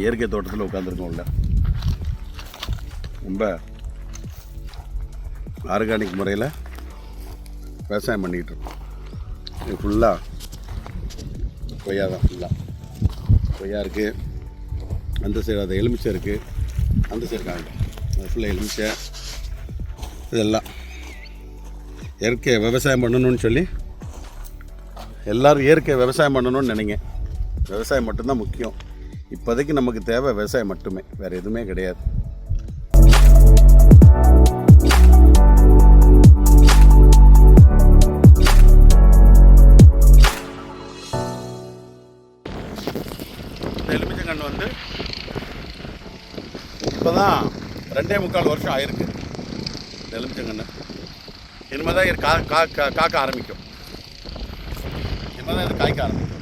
இயற்கை தோட்டத்தில் உட்காந்துருக்கோம்ல ரொம்ப ஆர்கானிக் முறையில் விவசாயம் பண்ணிகிட்டு இருக்கோம். இது ஃபுல்லாக கொய்யா தான் ஃபுல்லாக கொய்யா இருக்குது அந்த சைடு அது எலுமிச்சை இருக்குது அந்த சைடு காங்க அது ஃபுல்லாக எலுமிச்சை. இதெல்லாம். இயற்கை விவசாயம் பண்ணணும்னு சொல்லி எல்லோரும் இயற்கை விவசாயம் பண்ணணும்னு நினைங்க. விவசாயம் மட்டும்தான் முக்கியம். இப்போதைக்கு நமக்கு தேவை விவசாயம் மட்டுமே வேறு எதுவுமே கிடையாது. எலுமிச்சங்கன்று வந்து இப்போ தான் ரெண்டே முக்கால் வருஷம் ஆயிருக்கு இந்த எலுமிச்சங்கன்று. இனிமேல் தான் இது கா கா கா- காக்க ஆரம்பிக்கும். இனிமேல் தான் இது காய்க்க ஆரம்பிக்கும்.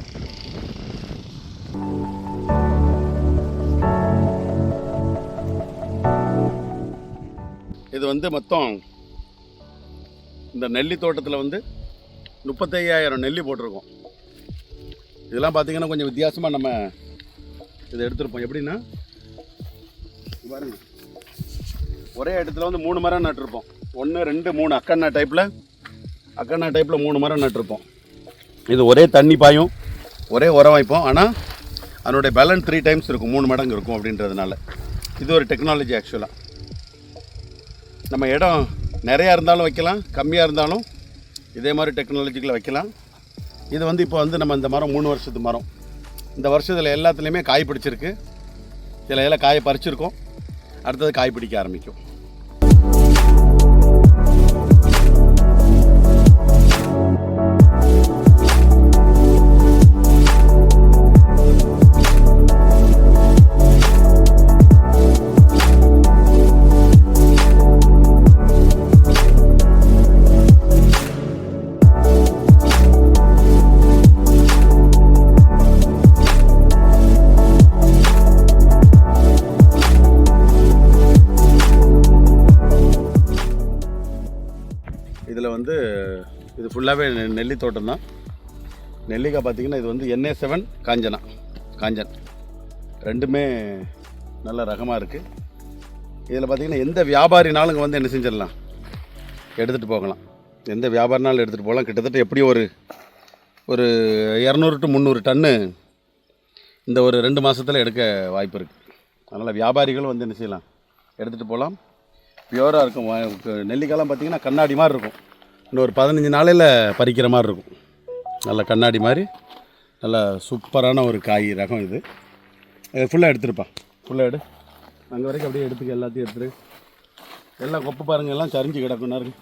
இது வந்து மொத்தம் இந்த நெல்லி தோட்டத்தில் வந்து முப்பத்தையாயிரம் நெல்லி போட்டிருக்கோம். இதெல்லாம் பார்த்தீங்கன்னா கொஞ்சம் வித்தியாசமாக நம்ம இதை எடுத்திருப்போம். எப்படின்னா பாருங்க. ஒரே இடத்துல வந்து மூணு மரம் நட்டிருப்போம். ஒன்று ரெண்டு மூணு. அக்கண்ணா டைப்பில் அக்கண்ணா டைப்பில் மூணு மரம் நட்டிருப்போம். இது ஒரே தண்ணி பாயும் ஒரே உரம் வைப்போம். ஆனால் அதனுடைய பேலன்ஸ் த்ரீ டைம்ஸ் இருக்கும். மூணு மடங்கு இருக்கும் அப்படின்றதுனால. இது ஒரு டெக்னாலஜி ஆக்சுவலாக நம்ம இடம் நிறையா இருந்தாலும் வைக்கலாம் கம்மியாக இருந்தாலும் இதே மாதிரி டெக்னாலஜிக்கில் வைக்கலாம். இது வந்து இப்போ வந்து நம்ம இந்த மரம் மூணு வருஷத்து மரம். இந்த வருஷத்தில் எல்லாத்துலேயுமே காய் பிடிச்சிருக்கு. சில இதில் காயை பறிச்சிருக்கோம். அடுத்தது காய் பிடிக்க ஆரம்பிக்கும். இதில் வந்து இது ஃபுல்லாகவே நெல்லி தோட்டம் தான். நெல்லிக்காய் பார்த்தீங்கன்னா இது வந்து என்ஏ செவன் காஞ்சனா. காஞ்சன். ரெண்டுமே நல்ல ரகமாக இருக்குது இதில் பார்த்திங்கன்னா எந்த வியாபாரினாலும் இங்கே வந்து என்ன செஞ்சிடலாம்? எடுத்துகிட்டு போகலாம். எந்த வியாபாரினாலும் எடுத்துகிட்டு போகலாம்? கிட்டத்தட்ட எப்படி ஒரு ஒரு இரநூறு டு முந்நூறு டன்னு இந்த ஒரு ரெண்டு மாதத்தில் எடுக்க வாய்ப்பு இருக்குது அதனால் வியாபாரிகளும் வந்து என்ன செய்யலாம்? எடுத்துகிட்டு போகலாம். பியூராக இருக்கும். வா- பார்த்திங்கன்னா பார்த்தீங்கன்னா கண்ணாடி மாதிரி இருக்கும். இன்னும் ஒரு பதினஞ்சு நாளையில் பறிக்கிற மாதிரி இருக்கும். நல்ல கண்ணாடி மாதிரி நல்ல சூப்பரான ஒரு காய் ரகம் இது. இது ஃபுல்லாக எடுத்துருப்பா. ஃபுல்லாக எடு. அங்கே வரைக்கும் அப்படியே எடுத்துக்க எல்லாத்தையும் எடுத்துரு. எல்லாம் கொப்பை பாருங்கள் எல்லாம் சரிஞ்சு கிடக்கும் நேரம்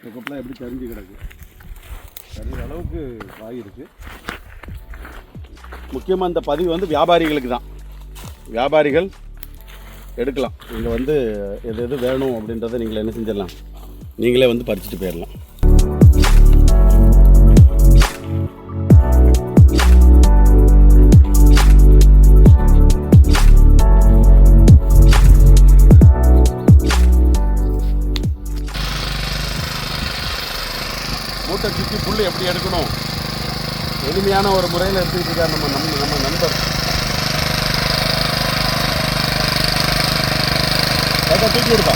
இந்த கொப்பெலாம் எப்படி சரிஞ்சு கிடக்கும் சரிஞ்ச அளவுக்கு காய் இருக்குது முக்கியமாக இந்த பதிவு வந்து வியாபாரிகளுக்கு தான். வியாபாரிகள் எடுக்கலாம். இங்கே வந்து எது எது வேணும் அப்படின்றத நீங்கள் என்ன செஞ்சிடலாம். நீங்களே வந்து பறிச்சுட்டு போயிடலாம். மூட்டை சுற்றி புல் எப்படி எடுக்கணும்? எளிமையான ஒரு முறையில் எடுத்துக்கிட்டு இருக்கார் நம்ம நம்ம நம்ம நண்பர். தூக்கி விடுப்பா